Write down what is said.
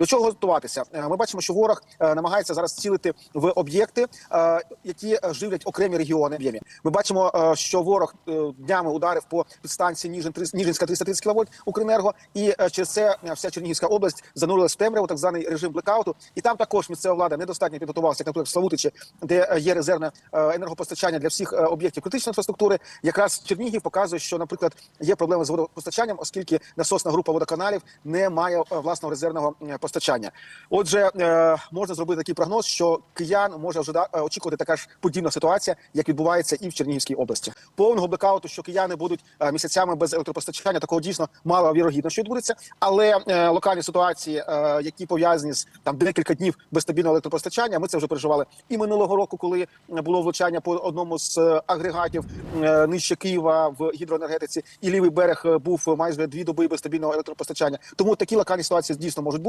До чого готуватися? Е, Ми бачимо, що ворог е, намагається зараз цілити в об'єкти, е, які живлять окремі регіони. Ми бачимо, що ворог днями ударив по підстанції Ніжин Ніжинська 330 кВт Укренерго, і через це вся Чернігівська область занурилась в темряву, так званий режим блекауту. І там також місцева влада недостатньо підготувалася, як наприклад, в Славутичі, де є резервне енергопостачання для всіх об'єктів критичної інфраструктури. Якраз Чернігів показує, що, наприклад, є проблеми з водопостачанням, оскільки насосна група водоканалів не має власного резервного е, постачання. Отже, е, можна зробити такий прогноз, що киян може ожида- е, очікувати така ж подібна ситуація, як відбувається і в Чернігівській області. Повного блекауту, що кияни будуть е, місяцями без електропостачання, такого дійсно мало вірогідно, що відбудеться. Але локальні ситуації, які пов'язані з там декілька днів без стабільного електропостачання, ми це вже переживали і минулого року, коли було влучання по одному з агрегатів нижче Києва в гідроенергетиці, і лівий берег був майже дві доби без стабільного електропостачання. Тому такі локальні ситуації дійсно можуть бути.